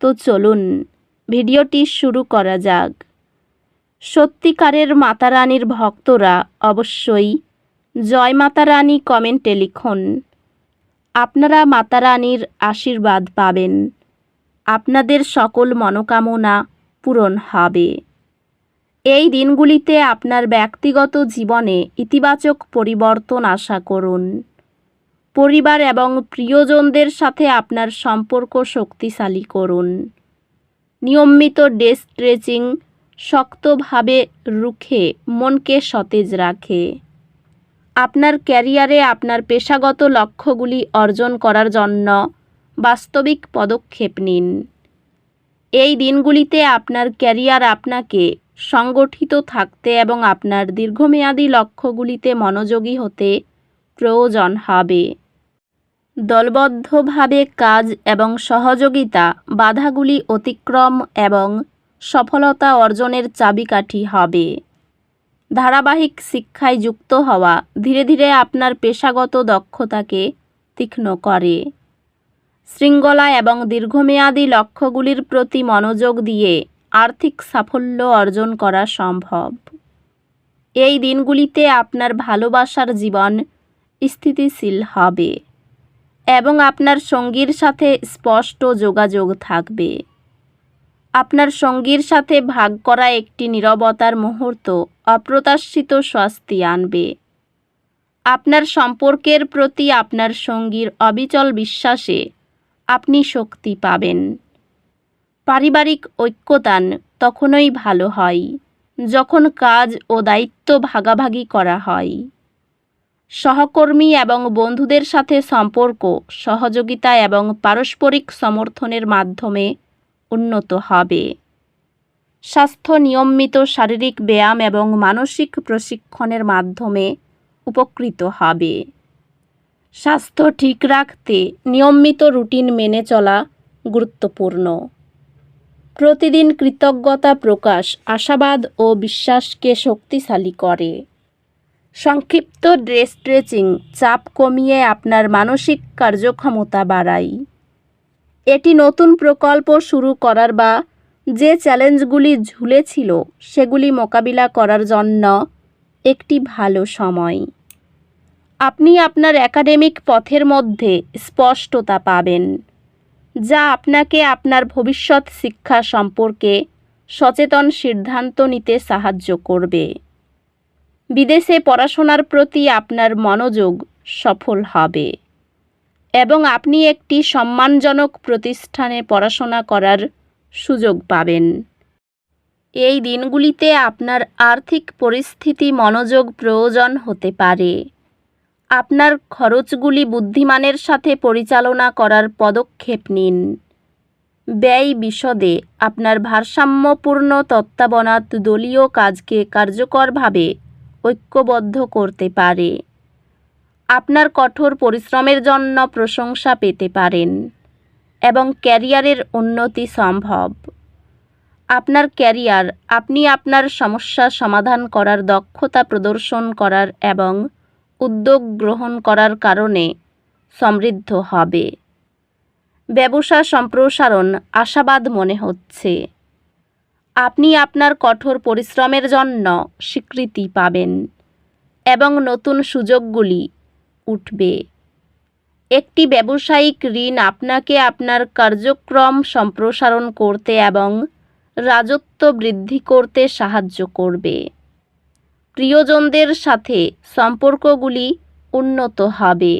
তো চলুন, ভিডিওটি শুরু করা যাক। সত্যিকারের মাতা রানীর ভক্তরা অবশ্যই জয় মাতা রানী কমেন্টে লিখুন। আপনারা মাতা রানীর আশীর্বাদ পাবেন। আপনাদের সকল মনোকামনা পূরণ হবে। এই দিনগুলিতে আপনার ব্যক্তিগত জীবনে ইতিবাচক পরিবর্তন আশা করুন। পরিবার এবং প্রিয়জনদের সাথে আপনার সম্পর্ক শক্তিশালী করুন। নিয়মিত ডে স্ট্রেচিং শক্তভাবে রুখে মনকে সতেজ রাখে। আপনার ক্যারিয়ারে আপনার পেশাগত লক্ষ্যগুলি অর্জন করার জন্য বাস্তবিক পদক্ষেপ নিন। এই দিনগুলিতে আপনার ক্যারিয়ার আপনাকে সংগঠিত থাকতে এবং আপনার দীর্ঘমেয়াদী লক্ষ্যগুলিতে মনোযোগী হতে প্রয়োজন হবে। দলবদ্ধভাবে কাজ এবং সহযোগিতা, বাধাগুলি অতিক্রম এবং সফলতা অর্জনের চাবিকাঠি হবে। ধারাবাহিক শিক্ষায় যুক্ত হওয়া ধীরে ধীরে আপনার পেশাগত দক্ষতাকে তীক্ষ্ণ করে। শৃঙ্খলা এবং দীর্ঘমেয়াদী লক্ষ্যগুলির প্রতি মনোযোগ দিয়ে আর্থিক সাফল্য অর্জন করা সম্ভব। এই দিনগুলিতে আপনার ভালোবাসার জীবন স্থিতিশীল হবে। এবং আপনার সঙ্গীর সাথে স্পষ্ট যোগাযোগ থাকবে। আপনার সঙ্গীর সাথে ভাগ করা একটি নীরবতার মুহূর্ত অপ্রত্যাশিত স্বস্তি আনবে। আপনার সম্পর্কের প্রতি আপনার সঙ্গীর অবিচল বিশ্বাসে আপনি শক্তি পাবেন। পারিবারিক ঐক্যতান তখনই ভালো হয়, যখন কাজ ও দায়িত্ব ভাগাভাগি করা হয়। সহকর্মী এবং বন্ধুদের সাথে সম্পর্ক, সহযোগিতা এবং পারস্পরিক সমর্থনের মাধ্যমে উন্নত হবে। স্বাস্থ্য নিয়মিত শারীরিক ব্যায়াম এবং মানসিক প্রশিক্ষণের মাধ্যমে উপকৃত হবে। স্বাস্থ্য ঠিক রাখতে নিয়মিত রুটিন মেনে চলা গুরুত্বপূর্ণ। প্রতিদিন কৃতজ্ঞতা প্রকাশ, আশাবাদ ও বিশ্বাসকে শক্তিশালী করে। সংক্ষিপ্ত স্ট্রেচিং, চাপ কমিয়ে আপনার মানসিক কার্যক্ষমতা বাড়ায় এটি নতুন প্রকল্প শুরু করার বা যে চ্যালেঞ্জগুলি ঝুলেছিল সেগুলি মোকাবিলা করার জন্য একটি ভালো সময়। আপনি আপনার একাডেমিক পথের মধ্যে স্পষ্টতা পাবেন, যা আপনাকে আপনার ভবিষ্যৎ শিক্ষা সম্পর্কে সচেতন সিদ্ধান্ত নিতে সাহায্য করবে। বিদেশে পড়াশোনার প্রতি আপনার মনোযোগ সফল হবে। এবং আপনি একটি সম্মানজনক প্রতিষ্ঠানে পড়াশোনা করার সুযোগ পাবেন। এই দিনগুলিতে আপনার আর্থিক পরিস্থিতি, মনোযোগ প্রয়োজন হতে পারে। আপনার খরচগুলি বুদ্ধিমানের সাথে পরিচালনা করার পদক্ষেপ নিন। ব্যয় বিশদে আপনার ভারসাম্যপূর্ণ তত্ত্বাবনাত দলীয় কাজকে কার্যকরভাবে ঐক্যবদ্ধ করতে পারে। আপনার কঠোর পরিশ্রমের জন্য প্রশংসা পেতে পারেন এবং ক্যারিয়ারের উন্নতি সম্ভব। আপনার ক্যারিয়ার, আপনি আপনার সমস্যা সমাধান করার দক্ষতা প্রদর্শন করার এবং উদ্যোগ গ্রহণ করার কারণে সমৃদ্ধ হবে। ব্যবসা সম্প্রসারণ আশাবাদ মনে হচ্ছে। আপনি আপনার কঠোর পরিশ্রমের জন্য স্বীকৃতি পাবেন এবং নতুন সুযোগগুলি উঠবে। একটি ব্যবসায়িক ঋণ আপনাকে আপনার কার্যক্রম সম্প্রসারণ করতে এবং রাজত্ব বৃদ্ধি করতে সাহায্য করবে। প্রিয়জনদের সাথে সম্পর্কগুলি উন্নত হবে।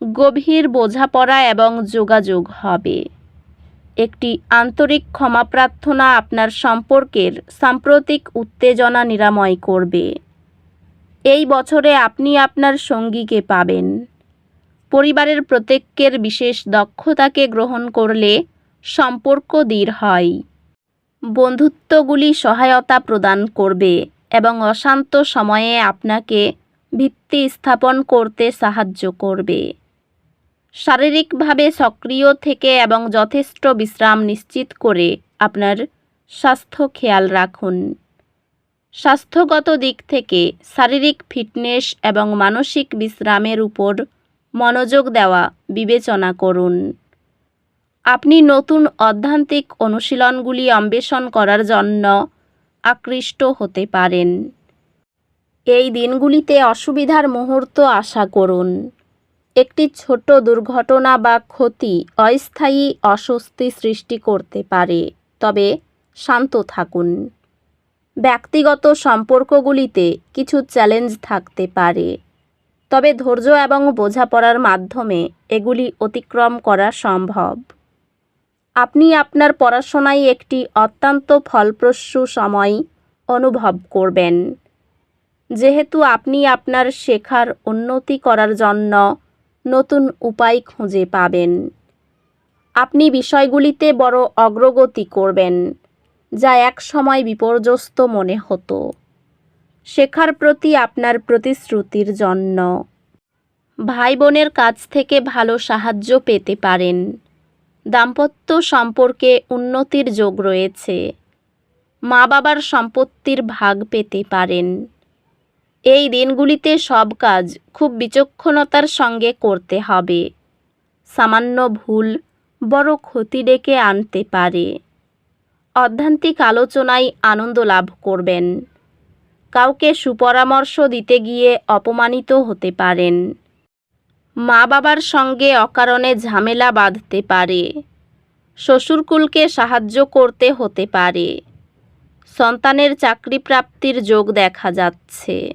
গভীর বোঝাপড়া এবং যোগাযোগ হবে। একটি আন্তরিক ক্ষমা প্রার্থনা আপনার সম্পর্কের সাম্প্রতিক উত্তেজনা নিরাময় করবে। এই বছরে আপনি আপনার সঙ্গীকে পাবেন। পরিবারের প্রত্যেকের বিশেষ দক্ষতাকে গ্রহণ করলে সম্পর্ক দৃঢ় হয়। বন্ধুত্বগুলি সহায়তা প্রদান করবে এবং অশান্ত সময়ে আপনাকে ভিত্তি স্থাপন করতে সাহায্য করবে। শারীরিকভাবে সক্রিয় থেকে এবং যথেষ্ট বিশ্রাম নিশ্চিত করে আপনার স্বাস্থ্য খেয়াল রাখুন। স্বাস্থ্যগত দিক থেকে শারীরিক ফিটনেস এবং মানসিক বিশ্রামের উপর মনোযোগ দেওয়া বিবেচনা করুন। আপনি নতুন অধ্যান্তিক অনুশীলনগুলি অন্বেষণ করার জন্য আকৃষ্ট হতে পারেন। এই দিনগুলিতে অসুবিধার মুহূর্ত আশা করুন। একটি ছোট দুর্ঘটনা বা ক্ষতি অস্থায়ী অস্বস্তি সৃষ্টি করতে পারে। তবে শান্ত থাকুন। ব্যক্তিগত সম্পর্কগুলিতে কিছু চ্যালেঞ্জ থাকতে পারে। তবে ধৈর্য এবং বোঝাপড়ার মাধ্যমে এগুলি অতিক্রম করা সম্ভব। আপনি আপনার পড়াশোনায় একটি অত্যন্ত ফলপ্রসূ সময় অনুভব করবেন। যেহেতু আপনি আপনার শেখার উন্নতি করার জন্য নতুন উপায় খুঁজে পাবেন। আপনি বিষয়গুলিতে বড় অগ্রগতি করবেন, যা এক সময় বিপর্যস্ত মনে হতো। শেখার প্রতি আপনার প্রতিশ্রুতির জন্য। ভাই বোনের কাছ থেকে ভালো সাহায্য পেতে পারেন। দাম্পত্য সম্পর্কে উন্নতির যোগ রয়েছে। মা বাবার সম্পত্তির ভাগ পেতে পারেন। এই দিনগুলিতে সব কাজ খুব বিচক্ষণতার সঙ্গে করতে হবে। সামান্য ভুল বড় ক্ষতি ডেকে আনতে পারে। অধ্যান্তিক আলোচনায় আনন্দ লাভ করবেন। কাউকে সুপরামর্শ দিতে গিয়ে অপমানিত হতে পারেন। মা বাবার সঙ্গে অকারণে ঝামেলা বাঁধতে পারে। শ্বশুরকুলকে সাহায্য করতে হতে পারে। সন্তানের চাকরি প্রাপ্তির যোগ দেখা যাচ্ছে।